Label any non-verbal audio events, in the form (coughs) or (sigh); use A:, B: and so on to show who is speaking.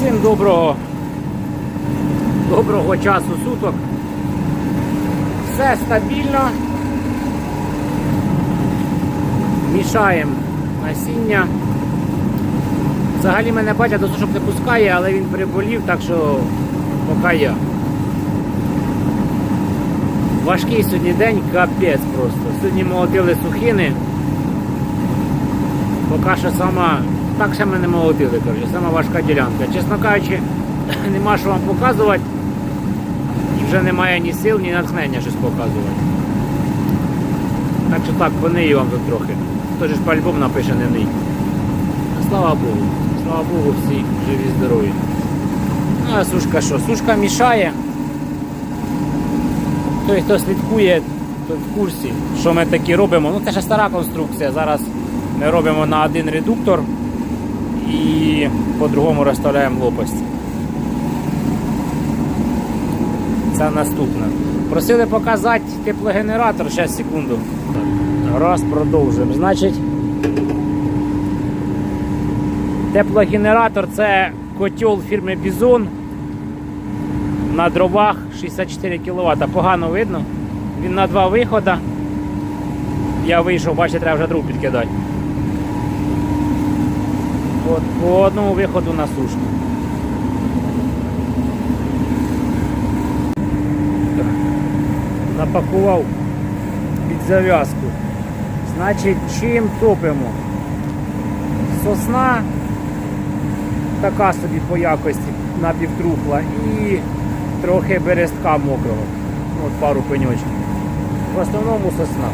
A: Всім доброго, доброго часу суток. Все стабільно. Мішаємо насіння. Взагалі мене батя до щоб не пускає, але він приболів, так що поки я. Важкий сьогодні день, капець просто. Сьогодні молотили сухини. Поки що сама, так ще ми не молотили, коротше, сама важка ділянка. Чесно кажучи, (coughs) нема що вам показувати. Вже немає ні сил, ні натхнення щось показувати. Так що так, понию вам тут трохи. Хто ж по альбом напише не ний. Слава Богу. Слава Богу, всі живі, здорові. Ну а сушка що? Сушка мішає. Той, хто слідкує, той в курсі, що ми такі робимо. Ну це ще стара конструкція. Зараз ми робимо на один редуктор і по-другому розставляємо лопасті. Це наступне. Просили показати теплогенератор, зараз секунду. Раз, продовжуємо. Значить, теплогенератор це котел фірми Бізон на дровах 64 кВт. Погано видно. Він на два виходи. Я вийшов, бачите, треба вже дров підкидати. По одному виходу на сушку. Напакував під зав'язку. Значить, чим топимо? Сосна така собі по якості напівтрухла і трохи берестка мокрого. От пару пеньочків. В основному сосна.